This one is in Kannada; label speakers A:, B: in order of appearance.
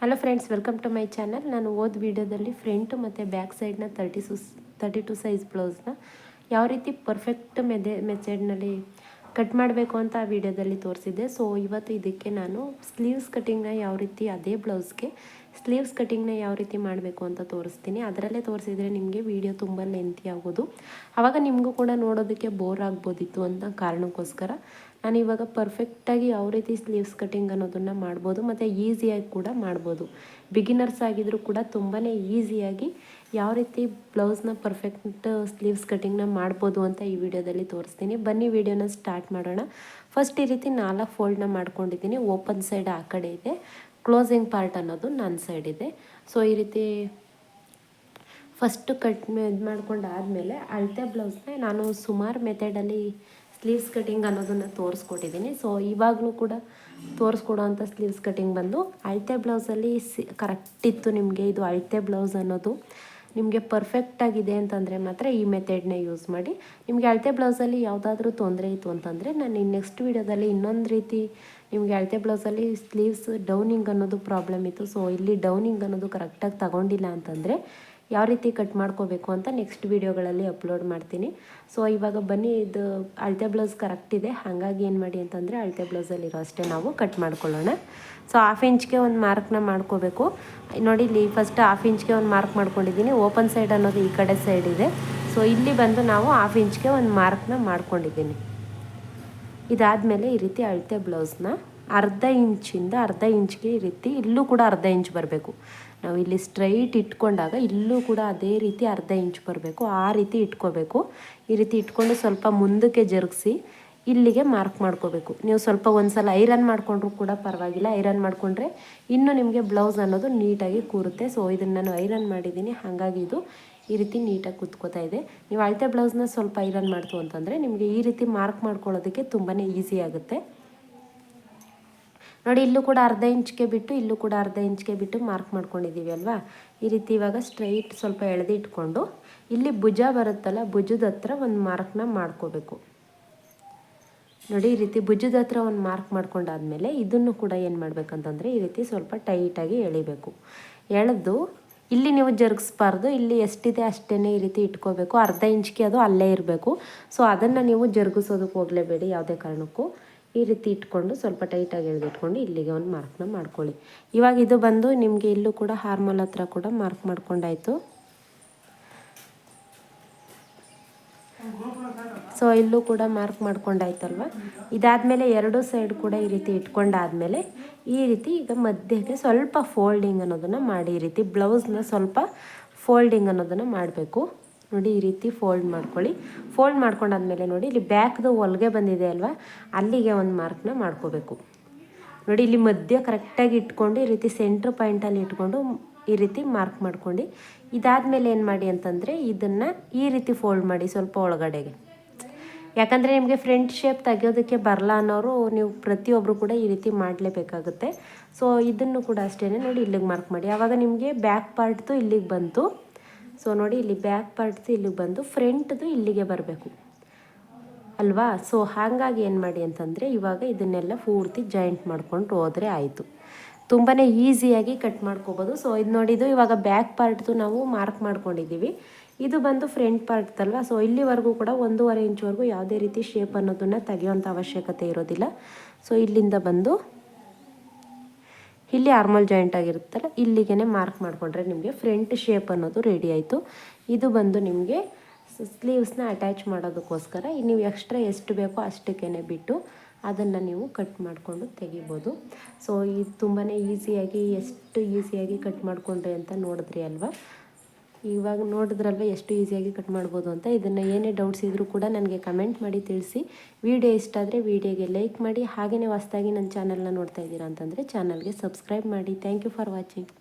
A: Hello friends welcome to my channel ನಾನು ಓದ್ ವಿಡಿಯೋದಲ್ಲಿ ಫ್ರಂಟ್ ಮತ್ತು ಬ್ಯಾಕ್ ಸೈಡ್ನ ತರ್ಟಿ ಸು ತರ್ಟಿ ಟು ಸೈಜ್ ಬ್ಲೌಸ್ನ ಯಾವ ರೀತಿ ಪರ್ಫೆಕ್ಟ್ ಮೆದೆ ಮೆಥಡ್ನಲ್ಲಿ ಕಟ್ ಮಾಡಬೇಕು ಅಂತ ಆ ವಿಡಿಯೋದಲ್ಲಿ ತೋರಿಸಿದ್ದೆ. ಸೊ ಇವತ್ತು ಇದಕ್ಕೆ ನಾನು ಸ್ಲೀವ್ಸ್ ಕಟಿಂಗ್ನ ಯಾವ ರೀತಿ ಅದೇ ಬ್ಲೌಸ್ಗೆ ಸ್ಲೀವ್ಸ್ ಕಟಿಂಗ್ನ ಯಾವ ರೀತಿ ಮಾಡಬೇಕು ಅಂತ ತೋರಿಸ್ತೀನಿ. ಅದರಲ್ಲೇ ತೋರಿಸಿದರೆ ನಿಮಗೆ ವಿಡಿಯೋ ತುಂಬ ಲೆಂತಿ ಆಗೋದು. ಆವಾಗ ನಿಮಗೂ ಕೂಡ ನೋಡೋದಕ್ಕೆ ಬೋರ್ ಆಗ್ಬೋದಿತ್ತು ಅಂತ ಕಾರಣಕ್ಕೋಸ್ಕರ ನಾನು ಇವಾಗ ಪರ್ಫೆಕ್ಟಾಗಿ ಯಾವ ರೀತಿ ಸ್ಲೀವ್ಸ್ ಕಟ್ಟಿಂಗ್ ಅನ್ನೋದನ್ನು ಮಾಡ್ಬೋದು, ಮತ್ತು ಈಸಿಯಾಗಿ ಕೂಡ ಮಾಡ್ಬೋದು. ಬಿಗಿನರ್ಸ್ ಆಗಿದ್ದರೂ ಕೂಡ ತುಂಬಾ ಈಸಿಯಾಗಿ ಯಾವ ರೀತಿ ಬ್ಲೌಸ್ನ ಪರ್ಫೆಕ್ಟ್ ಸ್ಲೀವ್ಸ್ ಕಟ್ಟಿಂಗ್ನ ಮಾಡ್ಬೋದು ಅಂತ ಈ ವಿಡಿಯೋದಲ್ಲಿ ತೋರಿಸ್ತೀನಿ. ಬನ್ನಿ ವಿಡಿಯೋನ ಸ್ಟಾರ್ಟ್ ಮಾಡೋಣ. ಫಸ್ಟ್ ಈ ರೀತಿ ನಾಲ್ಕು ಫೋಲ್ಡ್ನ ಮಾಡ್ಕೊಂಡಿದ್ದೀನಿ. ಓಪನ್ ಸೈಡ್ ಆ ಕಡೆ ಇದೆ. ಕ್ಲೋಸಿಂಗ್ ಪಾರ್ಟ್ ಅನ್ನೋದು ನನ್ನ ಸೈಡ್ ಇದೆ. ಸೊ ಈ ರೀತಿ ಫಸ್ಟು ಕಟ್ ಇದು ಮಾಡ್ಕೊಂಡು ಆದಮೇಲೆ ಅಳತೆ ಬ್ಲೌಸ್ನ ನಾನು ಸುಮಾರು ಮೆಥಡಲ್ಲಿ ಸ್ಲೀವ್ಸ್ ಕಟಿಂಗ್ ಅನ್ನೋದನ್ನು ತೋರಿಸ್ಕೊಟ್ಟಿದ್ದೀನಿ. ಸೊ ಇವಾಗಲೂ ಕೂಡ ತೋರಿಸ್ಕೊಡೋ ಅಂಥ ಸ್ಲೀವ್ಸ್ ಕಟಿಂಗ್ ಬಂದು ಅಳತೆ ಬ್ಲೌಸಲ್ಲಿ ಸಿ ಕರೆಕ್ಟ್ ಇತ್ತು ನಿಮಗೆ ಇದು ಅಳತೆ ಬ್ಲೌಸ್ ಅನ್ನೋದು. ನಿಮಗೆ ಪರ್ಫೆಕ್ಟಾಗಿದೆ ಅಂತಂದರೆ ಮಾತ್ರ ಈ ಮೆಥಡ್ನ ಯೂಸ್ ಮಾಡಿ. ನಿಮಗೆ ಅಳತೆ ಬ್ಲೌಸಲ್ಲಿ ಯಾವುದಾದ್ರೂ ತೊಂದರೆ ಇತ್ತು ಅಂತಂದರೆ ನಾನು ನೆಕ್ಸ್ಟ್ ವೀಡಿಯೋದಲ್ಲಿ ಇನ್ನೊಂದು ರೀತಿ ನಿಮಗೆ ಅಳತೆ ಬ್ಲೌಸಲ್ಲಿ ಸ್ಲೀವ್ಸ್ ಡೌನಿಂಗ್ ಅನ್ನೋದು ಪ್ರಾಬ್ಲಮ್ ಇತ್ತು. ಸೊ ಇಲ್ಲಿ ಡೌನಿಂಗ್ ಅನ್ನೋದು ಕರೆಕ್ಟಾಗಿ ತಗೊಂಡಿಲ್ಲ ಅಂತಂದರೆ ಯಾವ ರೀತಿ ಕಟ್ ಮಾಡ್ಕೋಬೇಕು ಅಂತ ನೆಕ್ಸ್ಟ್ ವೀಡಿಯೋಗಳಲ್ಲಿ ಅಪ್ಲೋಡ್ ಮಾಡ್ತೀನಿ. ಸೊ ಇವಾಗ ಬನ್ನಿ, ಇದು ಅಳತೆ ಬ್ಲೌಸ್ ಕರೆಕ್ಟ್ ಇದೆ. ಹಾಗಾಗಿ ಏನು ಮಾಡಿ ಅಂತಂದರೆ ಅಳತೆ ಬ್ಲೌಸಲ್ಲಿರೋ ಅಷ್ಟೇ ನಾವು ಕಟ್ ಮಾಡ್ಕೊಳ್ಳೋಣ. ಸೊ ಹಾಫ್ ಇಂಚ್ಗೆ ಒಂದು ಮಾರ್ಕ್ನ ಮಾಡ್ಕೋಬೇಕು. ನೋಡಿ, ಇಲ್ಲಿ ಫಸ್ಟ್ ಹಾಫ್ ಇಂಚ್ಗೆ ಒಂದು ಮಾರ್ಕ್ ಮಾಡ್ಕೊಂಡಿದ್ದೀನಿ. ಓಪನ್ ಸೈಡ್ ಅನ್ನೋದು ಈ ಕಡೆ ಸೈಡ್ ಇದೆ. ಸೊ ಇಲ್ಲಿ ಬಂದು ನಾವು ಹಾಫ್ ಇಂಚ್ಗೆ ಒಂದು ಮಾರ್ಕ್ನ ಮಾಡ್ಕೊಂಡಿದ್ದೀನಿ. ಇದಾದಮೇಲೆ ಈ ರೀತಿ ಅಳತೆ ಬ್ಲೌಸ್ನ ಅರ್ಧ ಇಂಚಿಂದ ಅರ್ಧ ಇಂಚ್ಗೆ ಈ ರೀತಿ ಇಲ್ಲೂ ಕೂಡ ಅರ್ಧ ಇಂಚ್ ಬರಬೇಕು. ನಾವು ಇಲ್ಲಿ ಸ್ಟ್ರೈಟ್ ಇಟ್ಕೊಂಡಾಗ ಇಲ್ಲೂ ಕೂಡ ಅದೇ ರೀತಿ ಅರ್ಧ ಇಂಚ್ ಬರಬೇಕು. ಆ ರೀತಿ ಇಟ್ಕೋಬೇಕು. ಈ ರೀತಿ ಇಟ್ಕೊಂಡು ಸ್ವಲ್ಪ ಮುಂದಕ್ಕೆ ಜರುಗಿಸಿ ಇಲ್ಲಿಗೆ ಮಾರ್ಕ್ ಮಾಡ್ಕೋಬೇಕು. ನೀವು ಸ್ವಲ್ಪ ಒಂದು ಸಲ ಐರನ್ ಮಾಡಿಕೊಂಡ್ರು ಕೂಡ ಪರವಾಗಿಲ್ಲ. ಐರನ್ ಮಾಡಿಕೊಂಡ್ರೆ ಇನ್ನೂ ನಿಮಗೆ ಬ್ಲೌಸ್ ಅನ್ನೋದು ನೀಟಾಗಿ ಕೂರುತ್ತೆ. ಸೊ ಇದನ್ನು ನಾನು ಐರನ್ ಮಾಡಿದ್ದೀನಿ. ಹಾಗಾಗಿ ಇದು ಈ ರೀತಿ ನೀಟಾಗಿ ಕುತ್ಕೋತಾ ಇದೆ. ನೀವು ಅಳತೆ ಬ್ಲೌಸ್ನ ಸ್ವಲ್ಪ ಐರನ್ ಮಾಡ್ತು ಅಂತಂದರೆ ನಿಮಗೆ ಈ ರೀತಿ ಮಾರ್ಕ್ ಮಾಡ್ಕೊಳ್ಳೋದಕ್ಕೆ ತುಂಬಾ ಈಸಿ ಆಗುತ್ತೆ. ನೋಡಿ, ಇಲ್ಲೂ ಕೂಡ ಅರ್ಧ ಇಂಚ್ಗೆ ಬಿಟ್ಟು, ಇಲ್ಲೂ ಕೂಡ ಅರ್ಧ ಇಂಚ್ಗೆ ಬಿಟ್ಟು ಮಾರ್ಕ್ ಮಾಡ್ಕೊಂಡಿದ್ದೀವಿ ಅಲ್ವಾ? ಈ ರೀತಿ ಇವಾಗ ಸ್ಟ್ರೈಟ್ ಸ್ವಲ್ಪ ಎಳೆದು ಇಟ್ಕೊಂಡು, ಇಲ್ಲಿ ಭುಜ ಬರುತ್ತಲ್ಲ, ಭುಜದ ಹತ್ರ ಒಂದು ಮಾರ್ಕ್ನ ಮಾಡ್ಕೋಬೇಕು. ನೋಡಿ, ಈ ರೀತಿ ಭುಜದ ಹತ್ರ ಒಂದು ಮಾರ್ಕ್ ಮಾಡ್ಕೊಂಡಾದ್ಮೇಲೆ ಇದನ್ನು ಕೂಡ ಏನು ಮಾಡಬೇಕಂತಂದರೆ ಈ ರೀತಿ ಸ್ವಲ್ಪ ಟೈಟಾಗಿ ಎಳಿಬೇಕು. ಎಳೆದು ಇಲ್ಲಿ ನೀವು ಜರುಗಿಸ್ಬಾರ್ದು, ಇಲ್ಲಿ ಎಷ್ಟಿದೆ ಅಷ್ಟೇ ಈ ರೀತಿ ಇಟ್ಕೋಬೇಕು. ಅರ್ಧ ಇಂಚ್ಗೆ ಅದು ಅಲ್ಲೇ ಇರಬೇಕು. ಸೊ ಅದನ್ನು ನೀವು ಜರುಗಿಸೋದಕ್ಕೆ ಹೋಗಲೇಬೇಡಿ ಯಾವುದೇ ಕಾರಣಕ್ಕೂ. ಈ ರೀತಿ ಇಟ್ಕೊಂಡು ಸ್ವಲ್ಪ ಟೈಟಾಗಿ ಎಳೆದಿಟ್ಕೊಂಡು ಇಲ್ಲಿಗೆ ಒಂದು ಮಾರ್ಕ್ನ ಮಾಡ್ಕೊಳ್ಳಿ. ಇವಾಗ ಇದು ಬಂದು ನಿಮಗೆ ಇಲ್ಲೂ ಕೂಡ ಹಾರ್ಮಲ್ ಹತ್ರ ಕೂಡ ಮಾರ್ಕ್ ಮಾಡ್ಕೊಂಡಾಯಿತು. ಸೊ ಇಲ್ಲೂ ಕೂಡ ಮಾರ್ಕ್ ಮಾಡ್ಕೊಂಡಾಯ್ತಲ್ವ? ಇದಾದಮೇಲೆ ಎರಡು ಸೈಡ್ ಕೂಡ ಈ ರೀತಿ ಇಟ್ಕೊಂಡಾದಮೇಲೆ ಈ ರೀತಿ ಈಗ ಮಧ್ಯಕ್ಕೆ ಸ್ವಲ್ಪ ಫೋಲ್ಡಿಂಗ್ ಅನ್ನೋದನ್ನು ಮಾಡಿ ಈ ರೀತಿ ಬ್ಲೌಸ್ನ ಸ್ವಲ್ಪ ಫೋಲ್ಡಿಂಗ್ ಅನ್ನೋದನ್ನು ಮಾಡಬೇಕು. ನೋಡಿ, ಈ ರೀತಿ ಫೋಲ್ಡ್ ಮಾಡ್ಕೊಳ್ಳಿ. ಫೋಲ್ಡ್ ಮಾಡ್ಕೊಂಡಾದ್ಮೇಲೆ ನೋಡಿ, ಇಲ್ಲಿ ಬ್ಯಾಕ್ದು ಹೊಲ್ಗೆ ಬಂದಿದೆ ಅಲ್ವಾ? ಅಲ್ಲಿಗೆ ಒಂದು ಮಾರ್ಕ್ನ ಮಾಡ್ಕೋಬೇಕು. ನೋಡಿ, ಇಲ್ಲಿ ಮಧ್ಯ ಕರೆಕ್ಟಾಗಿ ಇಟ್ಕೊಂಡು ಈ ರೀತಿ ಸೆಂಟ್ರ್ ಪಾಯಿಂಟಲ್ಲಿ ಇಟ್ಕೊಂಡು ಈ ರೀತಿ ಮಾರ್ಕ್ ಮಾಡ್ಕೊಂಡು, ಇದಾದಮೇಲೆ ಏನು ಮಾಡಿ ಅಂತಂದರೆ ಇದನ್ನು ಈ ರೀತಿ ಫೋಲ್ಡ್ ಮಾಡಿ ಸ್ವಲ್ಪ ಒಳಗಡೆಗೆ. ಯಾಕಂದರೆ ನಿಮಗೆ ಫ್ರಂಟ್ ಶೇಪ್ ತೆಗೆಯೋದಕ್ಕೆ ಬರಲ್ಲ ಅನ್ನೋರು ನೀವು ಪ್ರತಿಯೊಬ್ಬರು ಕೂಡ ಈ ರೀತಿ ಮಾಡಲೇಬೇಕಾಗುತ್ತೆ. ಸೊ ಇದನ್ನು ಕೂಡ ಅಷ್ಟೇ ನೋಡಿ ಇಲ್ಲಿಗೆ ಮಾರ್ಕ್ ಮಾಡಿ. ಆವಾಗ ನಿಮಗೆ ಬ್ಯಾಕ್ ಪಾರ್ಟ್ದು ಇಲ್ಲಿಗೆ ಬಂತು. ಸೊ ನೋಡಿ, ಇಲ್ಲಿ ಬ್ಯಾಕ್ ಪಾರ್ಟ್ದು ಇಲ್ಲಿಗೆ ಬಂದು ಫ್ರಂಟ್ದು ಇಲ್ಲಿಗೆ ಬರಬೇಕು. ಅಲ್ವಾ? ಸೊ ಹಾಗಾಗಿ ಏನು ಮಾಡಿ ಅಂತಂದರೆ, ಇವಾಗ ಇದನ್ನೆಲ್ಲ ಪೂರ್ತಿ ಜಾಯಿಂಟ್ ಮಾಡ್ಕೊಂಡು ಹೋದರೆ ಆಯಿತು. ತುಂಬಾ ಈಸಿಯಾಗಿ ಕಟ್ ಮಾಡ್ಕೋಬೋದು. ಸೊ ಇದು ನೋಡಿದ್ದು ಇವಾಗ ಬ್ಯಾಕ್ ಪಾರ್ಟ್ದು ನಾವು ಮಾರ್ಕ್ ಮಾಡ್ಕೊಂಡಿದ್ದೀವಿ. ಇದು ಬಂದು ಫ್ರಂಟ್ ಪಾರ್ಟ್ ಅಲ್ವಾ ಸೊ ಇಲ್ಲಿವರೆಗೂ ಕೂಡ ಒಂದೂವರೆ ಇಂಚ್ವರೆಗೂ ಯಾವುದೇ ರೀತಿ ಶೇಪ್ ಅನ್ನೋದನ್ನು ತೆಗೆಯುವಂಥ ಅವಶ್ಯಕತೆ ಇರೋದಿಲ್ಲ. ಸೊ ಇಲ್ಲಿಂದ ಬಂದು, ಇಲ್ಲಿ ಆರ್ಮಲ್ ಜಾಯಿಂಟ್ ಆಗಿರುತ್ತಲ್ಲ ಇಲ್ಲಿಗೆ ಮಾರ್ಕ್ ಮಾಡಿಕೊಂಡ್ರೆ ನಿಮಗೆ ಫ್ರಂಟ್ ಶೇಪ್ ಅನ್ನೋದು ರೆಡಿ ಆಯಿತು. ಇದು ಬಂದು ನಿಮಗೆ ಸ್ಲೀವ್ಸ್ನ ಅಟ್ಯಾಚ್ ಮಾಡೋದಕ್ಕೋಸ್ಕರ ನೀವು ಎಕ್ಸ್ಟ್ರಾ ಎಷ್ಟು ಬೇಕೋ ಅಷ್ಟಕ್ಕೇ ಬಿಟ್ಟು ಅದನ್ನು ನೀವು ಕಟ್ ಮಾಡಿಕೊಂಡು ತೆಗಿಬೋದು. ಸೊ ಇದು ತುಂಬಾ ಈಸಿಯಾಗಿ ಎಷ್ಟು ಈಸಿಯಾಗಿ ಕಟ್ ಮಾಡಿಕೊಂಡ್ರಿ ಅಂತ ನೋಡಿದ್ರಿ ಅಲ್ವಾ? ಇವಾಗ ನೋಡಿದ್ರಲ್ವ ಎಷ್ಟು ಈಸಿಯಾಗಿ ಕಟ್ ಮಾಡ್ಬೋದು ಅಂತ? ಇದನ್ನು ಏನೇ ಡೌಟ್ಸ್ ಇದ್ದರೂ ಕೂಡ ನನಗೆ ಕಮೆಂಟ್ ಮಾಡಿ ತಿಳಿಸಿ. ವಿಡಿಯೋ ಇಷ್ಟ ಆದರೆ ವಿಡಿಯೋಗೆ ಲೈಕ್ ಮಾಡಿ ಹಾಗೆಯೇ ಹೊಸ್ದಾಗಿ ನನ್ನ ಚಾನಲ್ನ ನೋಡ್ತಾ ಇದ್ದೀರಾ ಅಂತಂದರೆ ಚಾನಲ್ಗೆ ಸಬ್ಸ್ಕ್ರೈಬ್ ಮಾಡಿ. Thank you for watching